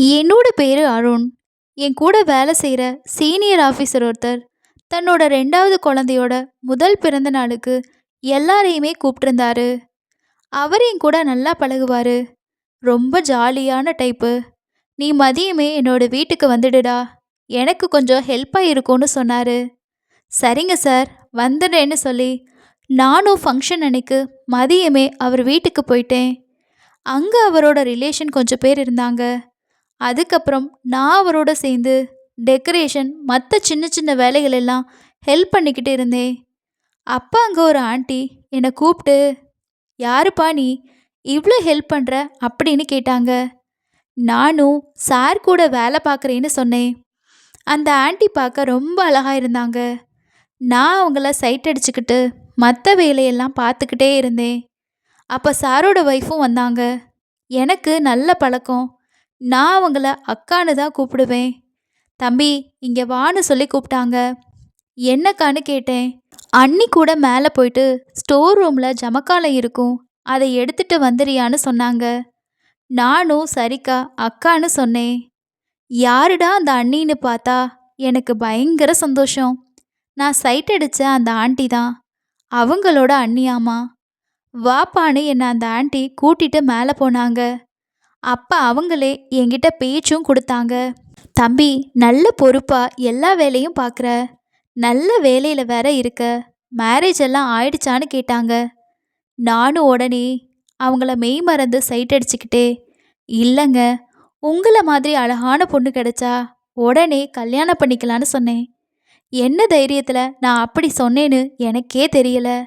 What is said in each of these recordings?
என்னோட பேர் அருண். என் கூட வேலை செய்கிற சீனியர் ஆஃபீஸர் ஒருத்தர், தன்னோட ரெண்டாவது குழந்தையோட முதல் பிறந்த நாளுக்கு எல்லாரையுமே கூப்பிட்டுருந்தாரு அவர் என் கூட நல்லா பழகுவார் ரொம்ப ஜாலியான டைப்பு. "நீ மதியமே என்னோட வீட்டுக்கு வந்துடுடா. எனக்கு கொஞ்சம் ஹெல்ப்பாக இருக்கும்னு சொன்னார் சரிங்க சார், வந்துடுறேன்னு சொல்லி, நானும் ஃபங்க்ஷன் அன்னைக்கு மதியமே அவர் வீட்டுக்கு போயிட்டேன். அங்கே அவரோட ரிலேஷன் கொஞ்சம் பேர் இருந்தாங்க. அதுக்கப்புறம் நான் அவரோட சேர்ந்து டெக்கரேஷன் மற்ற சின்ன சின்ன வேலைகள் எல்லாம் ஹெல்ப் பண்ணிக்கிட்டு இருந்தேன். அப்போ அங்கே ஒரு ஆண்டி என்னை கூப்பிட்டு, "யாருப்பா நீ? இவ்வளோ ஹெல்ப் பண்ணுற அப்படின்னு கேட்டாங்க. நானும் சார் கூட வேலை பார்க்குறேன்னு சொன்னேன். அந்த ஆண்டி பார்க்க ரொம்ப அழகாக இருந்தாங்க. நான் அவங்கள சைட் அடிச்சுக்கிட்டு மற்ற வேலையெல்லாம் பார்த்துக்கிட்டே இருந்தேன். அப்போ சாரோட ஒய்ஃபும் வந்தாங்க. எனக்கு நல்ல பழக்கம். நான் அவங்கள அக்கான்னு தான் கூப்பிடுவேன். "தம்பி, இங்கே வான்னு சொல்லி கூப்பிட்டாங்க. என்னக்கான்னு கேட்டேன். அண்ணி கூட மேலே போயிட்டு ஸ்டோர் ரூமில் ஜமக்காலம் இருக்கும். அதை எடுத்துட்டு வந்துறியான்னு சொன்னாங்க. நானும் சரிக்கா, அக்கான்னு சொன்னேன். யாருடா அந்த அண்ணின்னு பார்த்தா எனக்கு பயங்கர சந்தோஷம். நான் சைட் அடித்த அந்த ஆண்டி தான். அவங்களோட அண்ணியாமா. வாப்பான்னு என்னை அந்த ஆண்டி கூட்டிட்டு மேலே போனாங்க. அப்போ அவங்களே என்கிட்ட பேச்சும் கொடுத்தாங்க. "தம்பி, நல்ல பொறுப்பாக எல்லா வேலையும் பார்க்குற. நல்ல வேலையில் வேற இருக்க. மேரேஜ் எல்லாம் ஆயிடுச்சான்னு கேட்டாங்க. நானும் உடனே அவங்கள மெய் மறந்து சைட் அடிச்சுக்கிட்டே, "இல்லைங்க, உங்களை மாதிரி அழகான பொண்ணு கிடைச்சா உடனே கல்யாணம் பண்ணிக்கலான்னு சொன்னேன். என்ன தைரியத்தில் நான் அப்படி சொன்னேன்னு எனக்கே தெரியல.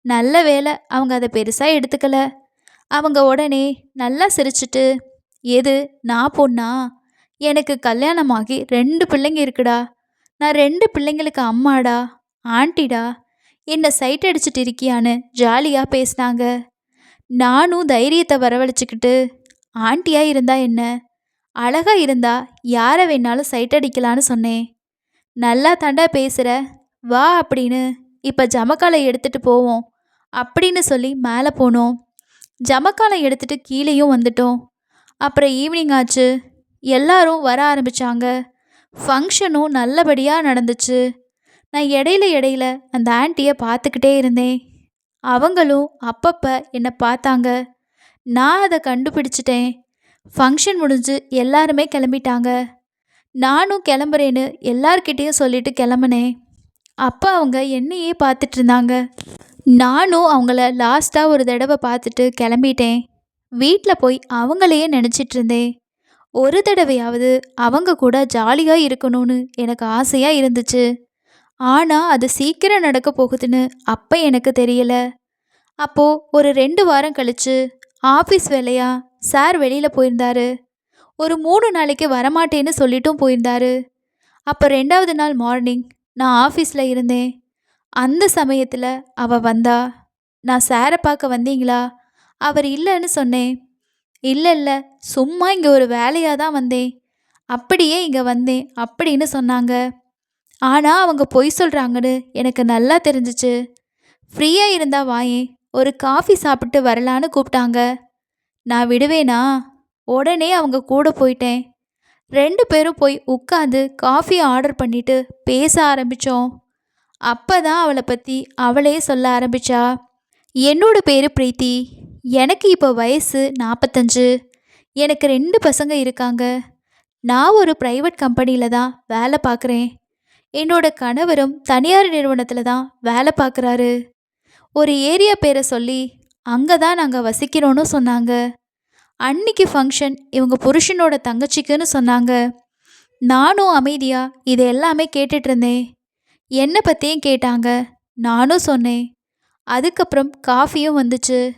நல்ல வேலை அவங்க அதை பெருசாக எடுத்துக்கலை அவங்க உடனே நல்லா சிரிச்சுட்டு, "எது நான் பொண்ணா? எனக்கு கல்யாணமாகி ரெண்டு பிள்ளைங்க இருக்குடா. நான் ரெண்டு பிள்ளைங்களுக்கு அம்மாடா, ஆண்டிடா. என்னை சைட் அடிச்சிட்டு இருக்கியான்னு ஜாலியாக பேசினாங்க. நானும் தைரியத்தை வரவழைச்சிக்கிட்டு ஆண்டியாக இருந்தா என்ன? அழகா இருந்தா யாரை வேணாலும் சைட் அடிக்கலான்னு சொன்னேன். நல்லா தாண்டா பேசுகிற வா அப்படின்னு இப்போ ஜமக்காலை எடுத்துகிட்டு போவோம்." அப்படின்னு சொல்லி மேலே போனோம். ஜமக்காலம் எடுத்துட்டு கீழேயும் வந்துட்டோம். அப்புறம் ஈவினிங் ஆச்சு. எல்லாரும் வர ஆரம்பிச்சாங்க. ஃபங்க்ஷனும் நல்லபடியாக நடந்துச்சு. நான் இடையில இடையில அந்த ஆண்டியை பார்த்துக்கிட்டே இருந்தேன். அவங்களும் அப்பப்போ என்னை பார்த்தாங்க. நான் அதை கண்டுபிடிச்சிட்டேன். ஃபங்க்ஷன் முடிஞ்சு எல்லாருமே கிளம்பிட்டாங்க. நானும் கிளம்புறேன்னு எல்லார்கிட்டேயும் சொல்லிட்டு கிளம்புனேன். அப்போ அவங்க என்னையே பார்த்துட்டு இருந்தாங்க. நானும் அவங்கள லாஸ்ட்டாக ஒரு தடவை பார்த்துட்டு கிளம்பிட்டேன். வீட்டில் போய் அவங்களையே நினச்சிட்டு இருந்தேன். ஒரு தடவையாவது அவங்க கூட ஜாலியாக இருக்கணும்னு எனக்கு ஆசையாக இருந்துச்சு. ஆனால் அது சீக்கிரம் நடக்க போகுதுன்னு அப்போ எனக்கு தெரியல. அப்போது ஒரு ரெண்டு வாரம் கழிச்சு ஆஃபீஸ் வேலையா சார் வெளியில் போயிருந்தாரு. ஒரு மூணு நாளைக்கு வரமாட்டேன்னு சொல்லிட்டும் போயிருந்தாரு. அப்போ ரெண்டாவது நாள் மார்னிங் நான் ஆஃபீஸில் இருந்தேன். அந்த சமயத்தில் அவள் வந்தா. "நான் சாரை பார்க்க வந்தீங்களா?" அவர் இல்லைன்னு சொன்னேன். இல்லை இல்லை சும்மா இங்கே ஒரு வேலையாக தான் வந்தேன். அப்படியே இங்கே வந்தேன்" அப்படின்னு சொன்னாங்க. ஆனால் அவங்க பொய் சொல்கிறாங்கன்னு எனக்கு நல்லா தெரிஞ்சுச்சு. ஃப்ரீயாக இருந்தா வாயேன், ஒரு காஃபி சாப்பிட்டு வரலான்னு கூப்பிட்டாங்க." நான் விடுவேனா? உடனே அவங்க கூட போயிட்டேன். ரெண்டு பேரும் போய் உட்காந்து காஃபி ஆர்டர் பண்ணிட்டு பேச ஆரம்பித்தோம் அப்போ அப்பதான் அவளை பத்தி அவளே சொல்ல ஆரம்பிச்சா. "என்னோட பேரு பிரீத்தி. எனக்கு இப்போ வயசு 45. எனக்கு ரெண்டு பசங்க இருக்காங்க. நான் ஒரு ப்ரைவேட் கம்பெனியில் தான் வேலை பார்க்குறேன். என்னோட கணவரும் தனியார் நிறுவனத்தில் தான் வேலை பார்க்குறாரு. ஒரு ஏரியா பேரை சொல்லி அங்கே தான் நாங்கள் வசிக்கிறோன்னு சொன்னாங்க. அன்னைக்கு ஃபங்க்ஷன் இவங்க புருஷனோட தங்கச்சிக்குன்னு சொன்னாங்க. நானும் அமைதியாக இது எல்லாமே கேட்டுட்ருந்தேன் என்னை பற்றியும் கேட்டாங்க. நானும் சொன்னேன். அதுக்கப்புறம் காஃபியும் வந்துச்சு.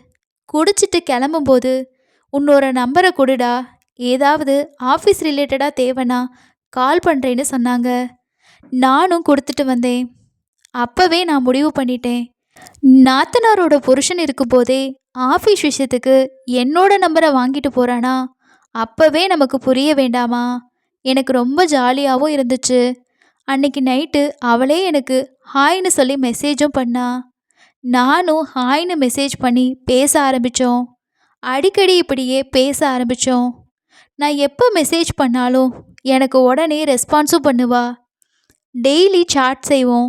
குடிச்சிட்டு கிளம்பும்போது, "உன்னோட நம்பரை கொடுடா. ஏதாவது ஆஃபீஸ் ரிலேட்டடாக தேவைன்னா கால் பண்ணுறேன்னு சொன்னாங்க." நானும் கொடுத்துட்டு வந்தேன். அப்போவே நான் முடிவு பண்ணிட்டேன். நாத்தனாரோட புருஷன் இருக்கும்போதே ஆஃபீஸ் விஷயத்துக்கு என்னோட நம்பரை வாங்கிட்டு போகிறானா அப்போவே நமக்கு புரிய வேண்டாமா? எனக்கு ரொம்ப ஜாலியாகவும் இருந்துச்சு. அன்னைக்கு நைட்டு அவளே எனக்கு ஹாய்னு சொல்லி மெசேஜும் பண்ணா. நானும் ஹாய்னு மெசேஜ் பண்ணி பேச ஆரம்பித்தோம் அடிக்கடி இப்படியே பேச ஆரம்பித்தோம் நான் எப்போ மெசேஜ் பண்ணாலும் எனக்கு உடனே ரெஸ்பான்ஸும் பண்ணுவா. டெய்லி சாட் செய்வோம்.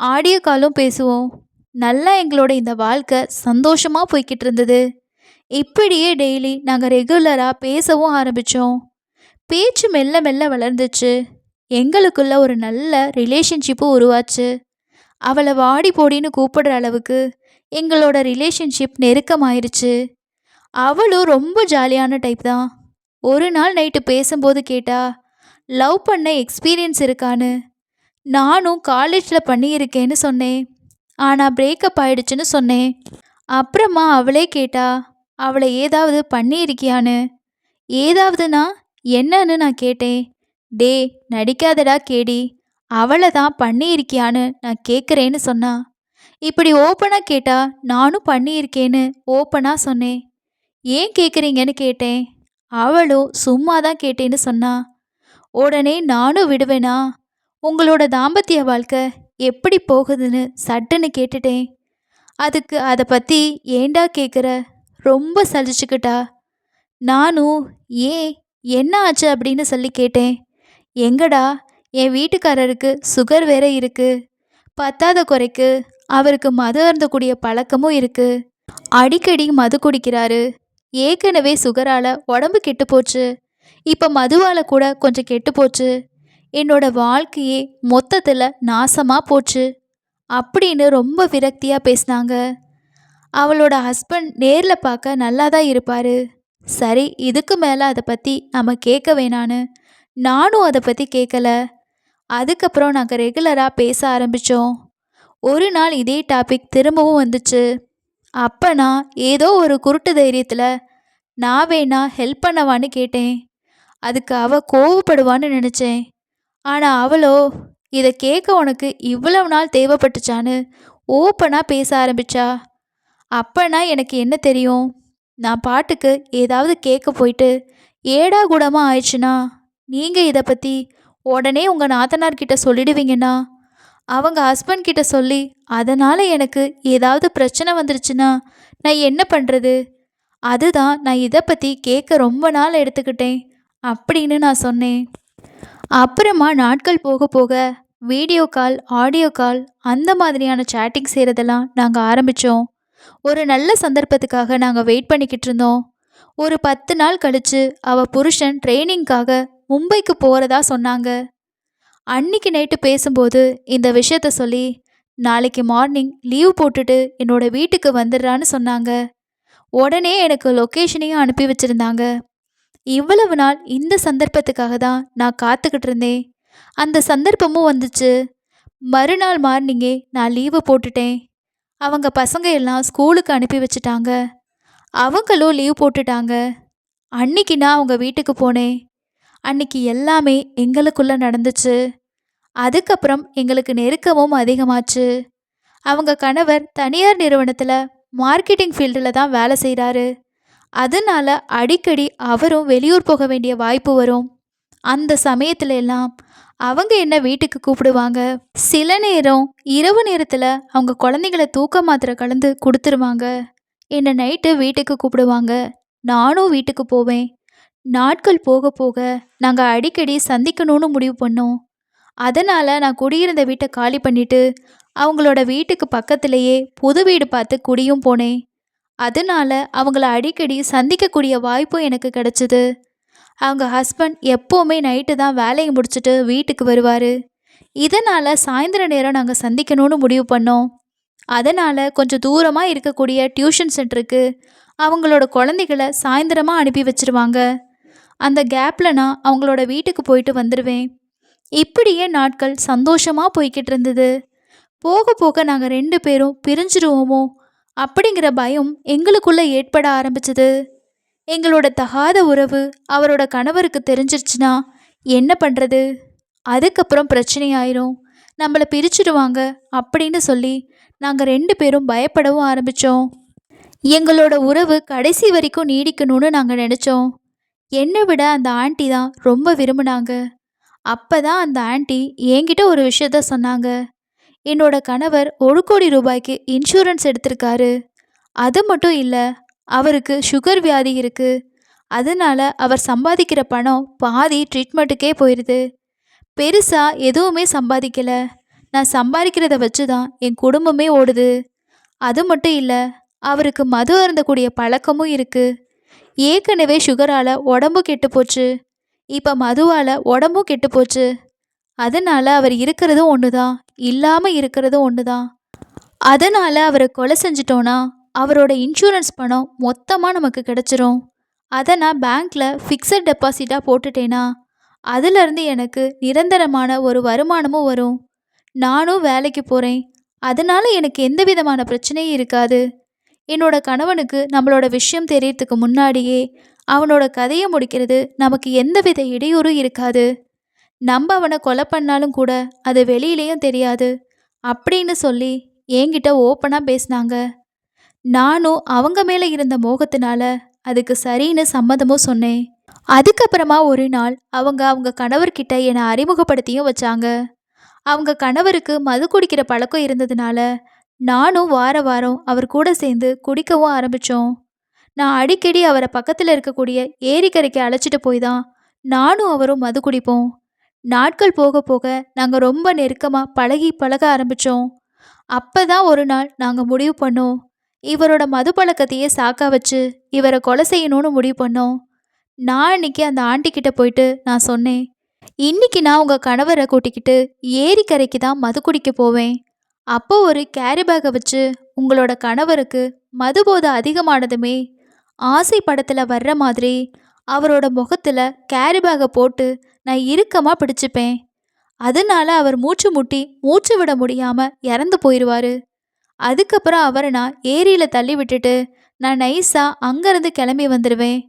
ஆடியோ காலும் பேசுவோம். நல்லா எங்களோட இந்த வாழ்க்கை சந்தோஷமாக போய்கிட்டு இருந்தது. இப்படியே டெய்லி நாங்கள் ரெகுலராக பேசவும் ஆரம்பித்தோம் பேச்சு மெல்ல மெல்ல வளர்ந்துச்சு. எங்களுக்குள்ள ஒரு நல்ல ரிலேஷன்ஷிப்பும் உருவாச்சு. அவளை வாடி போடின்னு கூப்பிடுற அளவுக்கு எங்களோட ரிலேஷன்ஷிப் நெருக்கமாயிருச்சு. அவளும் ரொம்ப ஜாலியான டைப் தான். ஒரு நாள் நைட்டு பேசும்போது கேட்டா லவ் பண்ண எக்ஸ்பீரியன்ஸ் இருக்கான்னு. நானும் காலேஜில் பண்ணியிருக்கேன்னு சொன்னேன். ஆனால் பிரேக்கப் ஆயிடுச்சுன்னு சொன்னேன். அப்புறமா அவளே கேட்டா அவளை ஏதாவது பண்ணியிருக்கியான்னு? ஏதாவதுனா என்னன்னு நான் கேட்டேன். டே நடிக்காதடா கேடி. அவளை தான் பண்ணியிருக்கியான்னு நான் கேட்குறேன்னு சொன்னா. இப்படி ஓப்பனாக கேட்டா நானும் பண்ணியிருக்கேன்னு ஓப்பனாக சொன்னேன். ஏன் கேட்குறீங்கன்னு கேட்டேன். அவளும் சும்மா தான் கேட்டேன்னு சொன்னா. உடனே நானும் விடுவேனா? உங்களோட தாம்பத்திய வாழ்க்கை எப்படி போகுதுன்னு சட்டுன்னு கேட்டுட்டேன். அதுக்கு அதை பற்றி ஏண்டா கேட்குற ரொம்ப சலிச்சுக்கிட்டா. நானும் ஏன்? என்ன ஆச்சு? அப்படின்னு சொல்லி கேட்டேன். எங்கடா? என் வீட்டுக்காரருக்கு சுகர் வேற இருக்கு. பத்தாத குறைக்கு அவருக்கு மது அருந்தக்கூடிய பழக்கமும் இருக்கு. அடிக்கடி மது குடிக்கிறாரு. ஏற்கனவே சுகரால் உடம்பு கெட்டு போச்சு. இப்போ மதுவால் கூட கொஞ்சம் கெட்டு போச்சு. என்னோட வாழ்க்கையே மொத்தத்தில் நாசமாக போச்சு. அப்படின்னு ரொம்ப விரக்தியாக பேசினாங்க. அவளோட ஹஸ்பண்ட் நேரில் பார்க்க நல்லா தான் இருப்பார். சரி இதுக்கு மேலே அதை பற்றி நம்ம கேட்க வேணான்னு நானும் அதை பற்றி கேட்கல அதுக்கப்புறம் நாங்கள் ரெகுலராக பேச ஆரம்பித்தோம் ஒரு நாள் இதே டாபிக் திரும்பவும் வந்துச்சு. அப்போ நான் ஏதோ ஒரு குருட்டு தைரியத்தில் நான் வேணா ஹெல்ப் பண்ணவான்னு கேட்டேன். அதுக்கு அவள் கோவப்படுவான்னு நினச்சேன். ஆனால் அவளோ இதை கேட்க உனக்கு இவ்வளவு நாள் தேவைப்பட்டுச்சான்னு ஓப்பனாக பேச ஆரம்பிச்சா. அப்பனா எனக்கு என்ன தெரியும்? நான் பாட்டுக்கு ஏதாவது கேட்க போயிட்டு ஏடா கூடமாக ஆயிடுச்சுன்னா? நீங்கள் இதை பற்றி உடனே உங்கள் நாத்தனார் கிட்ட சொல்லிடுவீங்கன்னா அவங்க ஹஸ்பண்ட் கிட்ட சொல்லி அதனால் எனக்கு ஏதாவது பிரச்சனை வந்துருச்சுன்னா நான் என்ன பண்ணுறது அதுதான் நான் இதை பற்றி கேட்க ரொம்ப நாள் எடுத்துக்கிட்டேன் அப்படின்னு நான் சொன்னேன். அப்புறமா நாட்கள் போக போக வீடியோ கால் ஆடியோ கால் அந்த மாதிரியான சேட்டிங் செய்கிறதெல்லாம் நாங்கள் ஆரம்பித்தோம் ஒரு நல்ல சந்தர்ப்பத்துக்காக நாங்கள் வெயிட் பண்ணிக்கிட்டு இருந்தோம். ஒரு பத்து நாள் கழித்து அவள் புருஷன் ட்ரைனிங்காக மும்பைக்கு போகிறதா சொன்னாங்க. அன்னைக்கு நைட்டு பேசும்போது இந்த விஷயத்த சொல்லி நாளைக்கு மார்னிங் லீவ் போட்டுட்டு என்னோட வீட்டுக்கு வந்துடுறான்னு சொன்னாங்க. உடனே எனக்கு லொக்கேஷனையும் அனுப்பி வச்சுருந்தாங்க. இவ்வளவு நாள் இந்த சந்தர்ப்பத்துக்காக தான் நான் காத்துக்கிட்டு இருந்தேன். அந்த சந்தர்ப்பமும் வந்துச்சு. மறுநாள் மார்னிங்கே நான் லீவு போட்டுட்டேன். அவங்க பசங்க எல்லாம் ஸ்கூலுக்கு அனுப்பி வச்சுட்டாங்க. அவங்களும் லீவ் போட்டுட்டாங்க. அன்னைக்கு நான் அவங்க வீட்டுக்கு போனேன். அன்னைக்கு எல்லாமே எங்களுக்குள்ளே நடந்துச்சு. அதுக்கப்புறம் எங்களுக்கு நெருக்கமும் அதிகமாச்சு. அவங்க கணவர் தனியார் நிறுவனத்தில் மார்க்கெட்டிங் ஃபீல்டில் தான் வேலை செய்கிறாரு அதனால அடிக்கடி அவரும் வெளியூர் போக வேண்டிய வாய்ப்பு வரும். அந்த சமயத்துல எல்லாம் அவங்க என்ன வீட்டுக்கு கூப்பிடுவாங்க? சில நேரம் இரவு நேரத்தில் அவங்க குழந்தைங்கள தூக்க மாத்திரை கலந்து கொடுத்துருவாங்க. என்னை நைட்டு வீட்டுக்கு கூப்பிடுவாங்க. நானும் வீட்டுக்கு போவேன். நாட்கள் போக போக நாங்கள் அடிக்கடி சந்திக்கணும்னு முடிவு பண்ணோம். அதனால் நான் குடியிருந்த வீட்டை காலி பண்ணிட்டு அவங்களோட வீட்டுக்கு பக்கத்திலேயே புது வீடு பார்த்து குடியும் போனேன். அதனால் அவங்கள அடிக்கடி சந்திக்கக்கூடிய வாய்ப்பும் எனக்கு கிடச்சிது. அவங்க ஹஸ்பண்ட் எப்போவுமே நைட்டு தான் வேலையை முடிச்சுட்டு வீட்டுக்கு வருவார். இதனால் சாயந்தர நேரம் நாங்கள் சந்திக்கணும்னு முடிவு பண்ணோம். அதனால் கொஞ்சம் தூரமாக இருக்கக்கூடிய டியூஷன் சென்டருக்கு அவங்களோட குழந்தைகளை சாயந்தரமாக அனுப்பி வச்சிருவாங்க. அந்த கேப்பில் நான் அவங்களோட வீட்டுக்கு போயிட்டு வந்துடுவேன் இப்படியே நாட்கள் சந்தோஷமாக போய்கிட்டு இருந்தது. போக போக நாங்கள் ரெண்டு பேரும் பிரிஞ்சிருவோமோ அப்படிங்கிற பயம் எங்களுக்குள்ளே ஏற்பட ஆரம்பிச்சது. எங்களோட தகாத உறவு அவரோட கணவருக்கு தெரிஞ்சிருச்சுன்னா என்ன பண்ணுறது அதுக்கப்புறம் பிரச்சனையாயிரும் நம்மளை பிரிச்சிடுவாங்க அப்படின்னு சொல்லி நாங்கள் ரெண்டு பேரும் பயப்படவும் ஆரம்பித்தோம் எங்களோட உறவு கடைசி வரைக்கும் நீடிக்கணும்னு நாங்கள் நினச்சோம். என்னை விட அந்த ஆண்டி தான் ரொம்ப விரும்பினாங்க. அப்போ தான் அந்த ஆண்டி என்கிட்ட ஒரு விஷயத்த சொன்னாங்க. என்னோட கணவர் ஒரு கோடி ரூபாய்க்கு இன்சூரன்ஸ் எடுத்திருக்காரு. அது மட்டும் இல்லை அவருக்கு சுகர் வியாதி இருக்குது அதனால அவர் சம்பாதிக்கிற பணம் பாதி ட்ரீட்மெண்ட்டுக்கே போயிடுது பெருசாக எதுவுமே சம்பாதிக்கல. நான் சம்பாதிக்கிறத வச்சு தான் என் குடும்பமே ஓடுது. அது மட்டும் இல்லை அவருக்கு மது அருந்தக்கூடிய பழக்கமும் இருக்குது ஏற்கனவே சுகரால் உடம்பு கெட்டு போச்சு. இப்போ மதுவால் உடம்பும் கெட்டு போச்சு. அதனால் அவர் இருக்கிறதும் ஒன்று தான் இல்லாமல் இருக்கிறதும் ஒன்று தான் அதனால் அவரை கொலை செஞ்சிட்டோன்னா அவரோட இன்சூரன்ஸ் பணம் மொத்தமாக நமக்கு கிடச்சிரும். அதை நான் பேங்க்கில் ஃபிக்ஸட் டெபாசிட்டாக போட்டுட்டேனா? அதிலிருந்து எனக்கு நிரந்தரமான ஒரு வருமானமும் வரும். நானும் வேலைக்கு போகிறேன் அதனால எனக்கு எந்த விதமான பிரச்சனையும் இருக்காது. என்னோட கணவனுக்கு நம்மளோட விஷயம் தெரியறதுக்கு முன்னாடியே அவனோட கதையை முடிக்கிறது நமக்கு எந்தவித இடையூறும் இருக்காது. நம்ம அவனை கொலை பண்ணாலும் கூட அது வெளியிலையும் தெரியாது. அப்படின்னு சொல்லி என்கிட்ட ஓப்பனாக பேசினாங்க. நானும் அவங்க மேலே இருந்த மோகத்தினால அதுக்கு சரின்னு சம்மதமும் சொன்னேன். அதுக்கப்புறமா ஒரு நாள் அவங்க அவங்க கணவர்கிட்ட என்னை அறிமுகப்படுத்தியும் வச்சாங்க. அவங்க கணவருக்கு மது குடிக்கிற பழக்கம் இருந்ததுனால நானும் வார வாரம் அவர் கூட சேர்ந்து குடிக்கவும் ஆரம்பித்தோம் நான் அடிக்கடி அவரை பக்கத்தில் இருக்கக்கூடிய ஏரிக்கரைக்கு அழைச்சிட்டு போய் தான் நானும் அவரும் மது குடிப்போம். நாட்கள் போக போக நாங்கள் ரொம்ப நெருக்கமாக பழகி பழக ஆரம்பித்தோம் அப்போ தான் ஒரு நாள் நாங்கள் முடிவு பண்ணோம். இவரோட மது பழக்கத்தையே சாக்கா வச்சு இவரை கொலை செய்யணும்னு முடிவு பண்ணோம். நான் அன்னைக்கு அந்த ஆண்டி கிட்ட போயிட்டு நான் சொன்னேன் இன்னைக்கு நான் உங்கள் கணவரை கூட்டிக்கிட்டு ஏரிக்கரைக்கு தான் மது குடிக்க போவேன். அப்போ ஒரு கேரி பேக்கை வச்சு உங்களோட கணவருக்கு மது போதை அதிகமானதுமே ஆசை படத்தில் வர்ற மாதிரி அவரோட முகத்தில் கேரி பேக்கை போட்டு நான் இறுக்கமாக பிடிச்சிப்பேன். அதனால அவர் மூச்சு முட்டி மூச்சு விட முடியாமல் இறந்து போயிடுவார் அதுக்கப்புறம் அவரை நான் ஏரியில் தள்ளி விட்டுட்டு நான் நைஸாக அங்கேருந்து கிளம்பி வந்துடுவேன்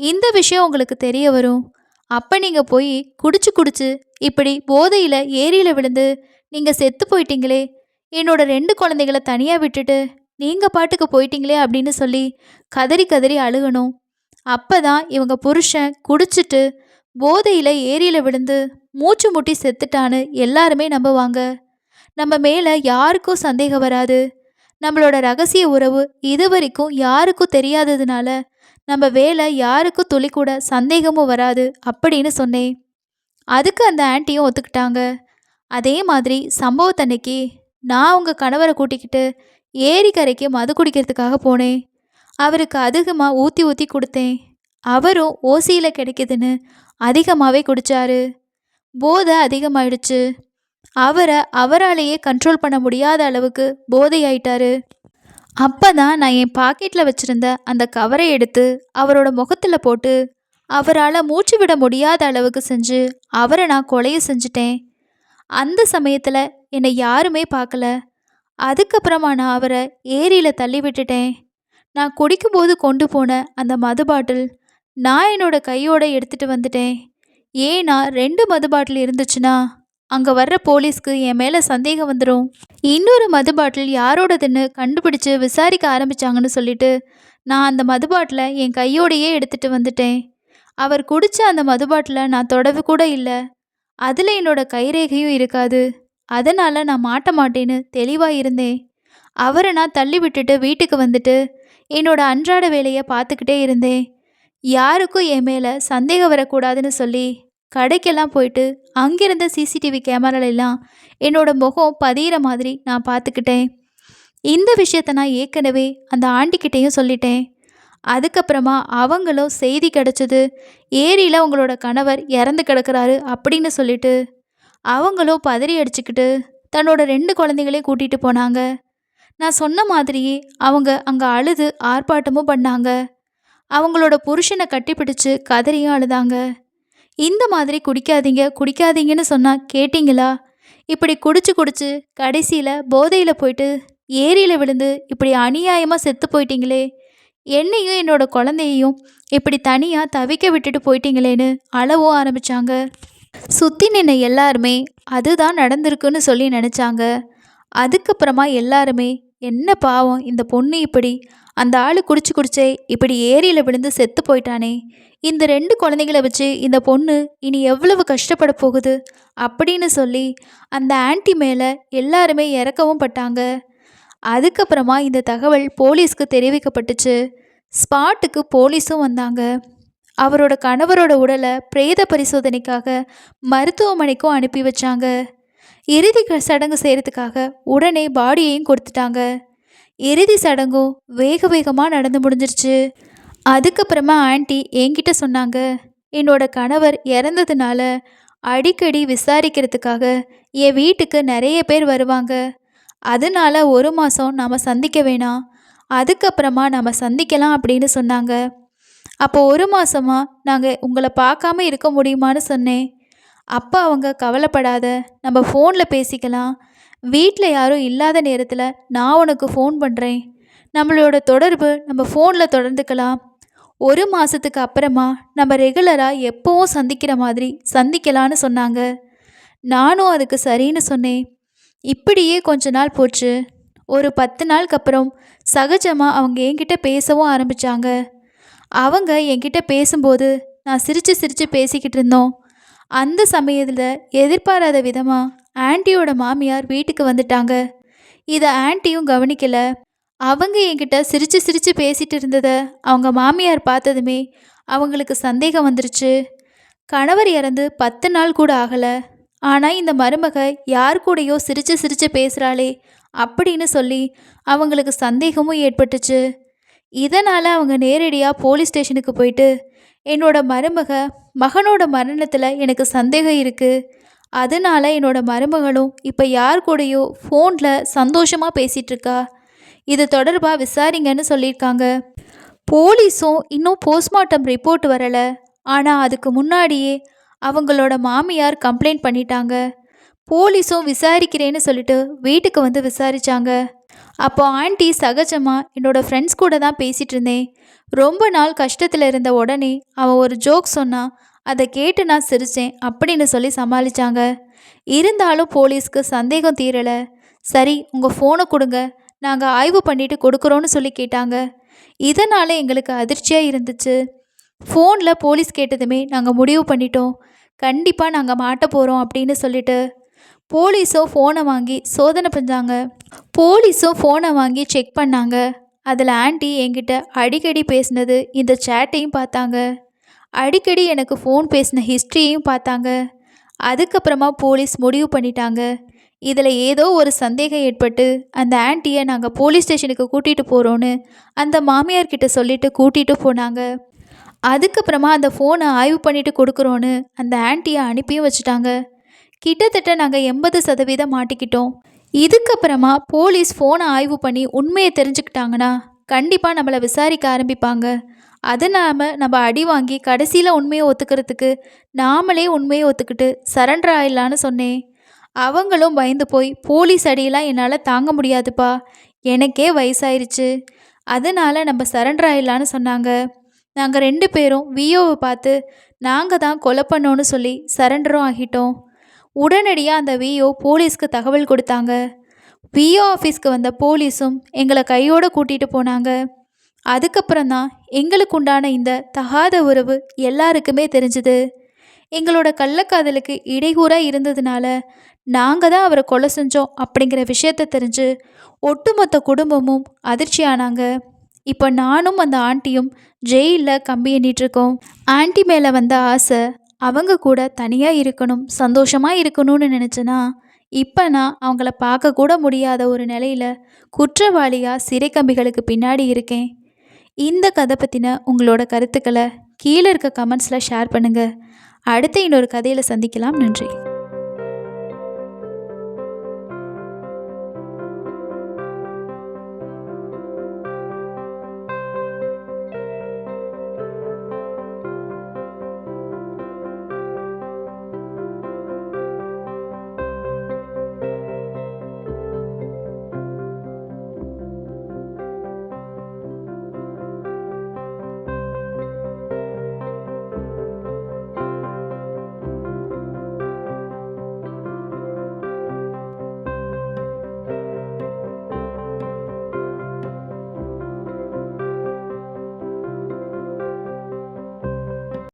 இந்த விஷயம் உங்களுக்கு தெரிய வரும். அப்போ நீங்கள் போய் குடிச்சு குடிச்சு இப்படி போதையில் ஏரியில் விழுந்து நீங்கள் செத்து போயிட்டீங்களே என்னோட ரெண்டு குழந்தைகளை தனியாக விட்டுட்டு நீங்கள் பாட்டுக்கு போயிட்டீங்களே அப்படின்னு சொல்லி கதறி கதறி அழுகணும். அப்போ தான் இவங்க புருஷன் குடிச்சிட்டு போதையில் ஏரியில் விழுந்து மூச்சு முட்டி செத்துட்டான்னு எல்லாருமே நம்புவாங்க. நம்ம மேலே யாருக்கும் சந்தேகம் வராது. நம்மளோட ரகசிய உறவு இது வரைக்கும் யாருக்கும் தெரியாததுனால நம்ம வேலை யாருக்கும் துளி கூட சந்தேகமும் வராது அப்படின்னு சொன்னேன். அதுக்கு அந்த ஆன்ட்டியும் ஒத்துக்கிட்டாங்க. அதே மாதிரி சம்பவத்தன்னைக்கு நான் உங்கள் கணவரை கூட்டிக்கிட்டு ஏரிக்கரைக்கு மது குடிக்கிறதுக்காக போனேன். அவருக்கு அதிகமாக ஊற்றி ஊற்றி கொடுத்தேன். அவரும் ஓசியில் கிடைக்குதுன்னு அதிகமாகவே குடித்தாரு போதை அதிகமாயிடுச்சு. அவரை அவராலேயே கண்ட்ரோல் பண்ண முடியாத அளவுக்கு போதையாயிட்டாரு. அப்போ தான் நான் என் பாக்கெட்டில் வச்சுருந்த அந்த கவரை எடுத்து அவரோட முகத்தில் போட்டு அவரால் மூச்சு விட முடியாத அளவுக்கு செஞ்சு அவரை நான் கொலையை செஞ்சிட்டேன். அந்த சமயத்தில் என்னை யாருமே பார்க்கல. அதுக்கப்புறமா நான் அவரை ஏரியில் தள்ளி விட்டுட்டேன். நான் குடிக்கும்போது கொண்டு போன அந்த மது பாட்டில் நான் என்னோட கையோட எடுத்துகிட்டு வந்துட்டேன். ஏன்னா ரெண்டு மது பாட்டில் இருந்துச்சுன்னா அங்கே வர்ற போலீஸ்க்கு என் மேலே சந்தேகம் வந்துடும் இன்னொரு மது பாட்டில் யாரோடதுன்னு கண்டுபிடிச்சு விசாரிக்க ஆரம்பிச்சாங்கன்னு சொல்லிட்டு நான் அந்த மது பாட்டிலை என் கையோடையே எடுத்துகிட்டு வந்துட்டேன். அவர் குடித்த அந்த மது பாட்டிலை நான் தொடவு கூட இல்லை. அதில் என்னோட கைரேகையும் இருக்காது. அதனால் நான் மாட்ட மாட்டேன்னு தெளிவாக இருந்தேன். அவரை நான் தள்ளி விட்டுட்டு வீட்டுக்கு வந்துட்டு என்னோட அன்றாட வேலையை பார்த்துக்கிட்டே இருந்தேன். யாருக்கும் என் மேலே சந்தேகம் வரக்கூடாதுன்னு சொல்லி கடைக்கெல்லாம் போயிட்டு அங்கிருந்த சிசிடிவி கேமராலெல்லாம் என்னோட முகம் பதிகிற மாதிரி நான் பார்த்துக்கிட்டேன். இந்த விஷயத்த நான் ஏற்கனவே அந்த ஆண்டிக்கிட்டேயும் சொல்லிட்டேன். அதுக்கப்புறமா அவங்களும் செய்தி கிடச்சிது. ஏரியில் உங்களோட கணவர் இறந்து கிடக்கிறாரு அப்படின்னு சொல்லிட்டு அவங்களும் பதறி அடிச்சுக்கிட்டு தன்னோட ரெண்டு குழந்தைகளையும் கூட்டிகிட்டு போனாங்க. நான் சொன்ன மாதிரியே அவங்க அங்கே அழுது ஆர்ப்பாட்டமும் பண்ணாங்க. அவங்களோட புருஷனை கட்டிப்பிடிச்சு கதறியும் அழுதாங்க. இந்த மாதிரி குடிக்காதீங்க குடிக்காதீங்கன்னு சொன்னால் கேட்டிங்களா? இப்படி குடிச்சு குடிச்சு கடைசியில் போதையில் போயிட்டு ஏரியில் விழுந்து இப்படி அநியாயமாக செத்து போயிட்டீங்களே. என்னையும் என்னோட குழந்தையையும் இப்படி தனியாக தவிக்க விட்டுட்டு போயிட்டீங்களேன்னு அழவும் ஆரம்பித்தாங்க சுற்றி நின்ன எல்லாருமே அதுதான் நடந்திருக்குன்னு சொல்லி நினச்சாங்க. அதுக்கப்புறமா எல்லாருமே என்ன பாவம் இந்த பொண்ணு இப்படி அந்த ஆள் குடிச்சு குடிச்சே இப்படி ஏரியில் விழுந்து செத்து போயிட்டானே. இந்த ரெண்டு குழந்தைங்கள வச்சு இந்த பொண்ணு இனி எவ்வளவு கஷ்டப்பட போகுது? அப்படின்னு சொல்லி அந்த ஆன்ட்டி மேலே எல்லாருமே இறக்கவும் பட்டாங்க. அதுக்கப்புறமா இந்த தகவல் போலீஸ்க்கு தெரிவிக்கப்பட்டுச்சு. ஸ்பாட்டுக்கு போலீஸும் வந்தாங்க. அவரோட கணவரோட உடலை பிரேத பரிசோதனைக்காக மருத்துவமனைக்கும் அனுப்பி வச்சாங்க. இறுதி க- சடங்கு செய்கிறதுக்காக உடனே பாடியையும் கொடுத்துட்டாங்க. இறுதி சடங்கும் வேக வேகமாக நடந்து முடிஞ்சிருச்சு. அதுக்கப்புறமா ஆன்ட்டி என்கிட்ட சொன்னாங்க என்னோட கணவர் இறந்ததுனால அடிக்கடி விசாரிக்கிறதுக்காக என் வீட்டுக்கு நிறைய பேர் வருவாங்க. அதனால ஒரு மாதம் நாம் சந்திக்க வேணாம் அதுக்கப்புறமா நம்ம சந்திக்கலாம் அப்படின்னு சொன்னாங்க. அப்போ ஒரு மாதமாக நாங்கள் உங்களை பார்க்காம இருக்க முடியுமான்னு சொன்னேன். அப்போ அவங்க கவலைப்படாத நம்ம ஃபோனில் பேசிக்கலாம். வீட்டில் யாரும் இல்லாத நேரத்தில் நான் உனக்கு ஃபோன் பண்ணுறேன் நம்மளோட தொடர்பு நம்ம ஃபோனில் தொடர்ந்துக்கலாம். ஒரு மாதத்துக்கு அப்புறமா நம்ம ரெகுலராக எப்போவும் சந்திக்கிற மாதிரி சந்திக்கலான்னு சொன்னாங்க. நானும் அதுக்கு சரின்னு சொன்னேன். இப்படியே கொஞ்ச நாள் போச்சு. ஒரு பத்து நாளுக்கு அப்புறம் சகஜமாக அவங்க என்கிட்ட பேசவும் ஆரம்பித்தாங்க அவங்க என்கிட்ட பேசும்போது நான் சிரித்து சிரித்து பேசிக்கிட்டு இருந்தோம். அந்த சமயத்தில் எதிர்பாராத விதமாக ஆண்டியோட மாமியார் வீட்டுக்கு வந்துட்டாங்க. இதை ஆண்டியும் கவனிக்கலை. அவங்க என்கிட்ட சிரித்து சிரித்து பேசிட்டு இருந்ததை அவங்க மாமியார் பார்த்ததுமே அவங்களுக்கு சந்தேகம் வந்துருச்சு. கணவர் இறந்து பத்து நாள் கூட ஆகலை. ஆனால் இந்த மருமக யார் கூடயோ சிரித்து சிரித்து பேசுகிறாளே அப்படின்னு சொல்லி அவங்களுக்கு சந்தேகமும் ஏற்பட்டுச்சு. இதனால் அவங்க நேரடியாக போலீஸ் ஸ்டேஷனுக்கு போயிட்டு என்னோட மருமக மகனோட மரணத்தில் எனக்கு சந்தேகம் இருக்குது அதனால் என்னோட மருமகளும் இப்போ யார் கூடயோ ஃபோனில் சந்தோஷமாக பேசிகிட்ருக்கா இது தொடர்பாக விசாரிங்கன்னு சொல்லியிருக்காங்க. போலீஸும் இன்னும் போஸ்ட்மார்ட்டம் ரிப்போர்ட் வரலை. ஆனால் அதுக்கு முன்னாடியே அவங்களோட மாமியார் கம்ப்ளைண்ட் பண்ணிட்டாங்க. போலீஸும் விசாரிக்கிறேன்னு சொல்லிட்டு வீட்டுக்கு வந்து விசாரிச்சாங்க. அப்போ ஆண்டி சகஜமாக என்னோட ஃப்ரெண்ட்ஸ் கூட தான் பேசிகிட்டு இருந்தேன். ரொம்ப நாள் கஷ்டத்தில் இருந்த உடனே அவன் ஒரு ஜோக் சொன்னான் அதை கேட்டு நான் சிரித்தேன் அப்படின்னு சொல்லி சமாளித்தாங்க இருந்தாலும் போலீஸ்க்கு சந்தேகம் தீரலை. சரி உங்கள் ஃபோனை கொடுங்க. நாங்கள் ஆய்வு பண்ணிட்டு கொடுக்குறோன்னு சொல்லி கேட்டாங்க. இதனால் எங்களுக்கு அதிர்ச்சியாக இருந்துச்சு. ஃபோனில் போலீஸ் கேட்டதுமே நாங்கள் முடிவு பண்ணிட்டோம். கண்டிப்பாக நாங்கள் மாட்ட போகிறோம் அப்படின்னு சொல்லிட்டு போலீஸும் ஃபோனை வாங்கி சோதனை செஞ்சாங்க போலீஸும் ஃபோனை வாங்கி செக் பண்ணாங்க. அதில் ஆண்டி என்கிட்ட அடிக்கடி பேசினது இந்த சேட்டையும் பார்த்தாங்க. அடிக்கடி எனக்கு ஃபோன் பேசின ஹிஸ்ட்ரியையும் பார்த்தாங்க. அதுக்கப்புறமா போலீஸ் முடிவு பண்ணிட்டாங்க. இதில் ஏதோ ஒரு சந்தேகம் ஏற்பட்டு அந்த ஆண்டியை நாங்கள் போலீஸ் ஸ்டேஷனுக்கு கூட்டிகிட்டு போகிறோன்னு அந்த மாமியார் கிட்ட சொல்லிட்டு கூட்டிகிட்டு போனாங்க. அதுக்கப்புறமா அந்த ஃபோனை ஆய்வு பண்ணிட்டு கொடுக்குறோன்னு அந்த ஆன்ட்டியை அனுப்பியும் வச்சுட்டாங்க. கிட்டத்தட்ட நாங்கள் எண்பது சதவீதம் மாட்டிக்கிட்டோம். இதுக்கப்புறமா போலீஸ் ஃபோனை ஆய்வு பண்ணி உண்மையை தெரிஞ்சுக்கிட்டாங்கன்னா கண்டிப்பாக நம்மளை விசாரிக்க ஆரம்பிப்பாங்க. அது நம்ம அடி வாங்கி கடைசியில் உண்மையை ஒத்துக்கிறதுக்கு நாமளே உண்மையை ஒத்துக்கிட்டு சரண்டர் ஆயிடலான்னு சொன்னேன். அவங்களும் பயந்து போய் போலீஸ் அடியெல்லாம் என்னால் தாங்க முடியாதுப்பா. எனக்கே வயசாயிருச்சு. அதனால் நம்ம சரண்டர் ஆயிடலான்னு சொன்னாங்க. நாங்கள் ரெண்டு பேரும் விஓவை பார்த்து நாங்கள் தான் கொலை பண்ணோன்னு சொல்லி சரண்டரும் ஆகிட்டோம். உடனடியாக அந்த விஓ போலீஸ்க்கு தகவல் கொடுத்தாங்க. விஓ ஆஃபீஸ்க்கு வந்த போலீஸும் எங்களை கையோடு கூட்டிகிட்டு போனாங்க. அதுக்கப்புறம் தான் எங்களுக்கு உண்டான இந்த தகாத உறவு எல்லாருக்குமே தெரிஞ்சுது. எங்களோட கள்ளக்காதலுக்கு இடையூறாக இருந்ததுனால நாங்கள் தான் அவரை கொலை செஞ்சோம் அப்படிங்கிற விஷயத்த தெரிஞ்சு ஒட்டுமொத்த குடும்பமும் அதிர்ச்சியானாங்க. இப்போ நானும் அந்த ஆண்டியும் ஜெயிலில் கம்பி எண்ணிட்டுருக்கோம் ஆண்டி மேலே வந்த ஆசை அவங்க கூட தனியாக இருக்கணும் சந்தோஷமாக இருக்கணும்னு நினச்சேன்னா இப்போ நான் அவங்கள பார்க்கக்கூட முடியாத ஒரு நிலையில் குற்றவாளியாக சிறை கம்பிகளுக்கு பின்னாடி இருக்கேன். இந்த கதை பற்றின உங்களோட கருத்துக்களை கீழே இருக்க கமெண்ட்ஸில் ஷேர் பண்ணுங்கள் அடுத்த இன்னொரு கதையில் சந்திக்கலாம். நன்றி.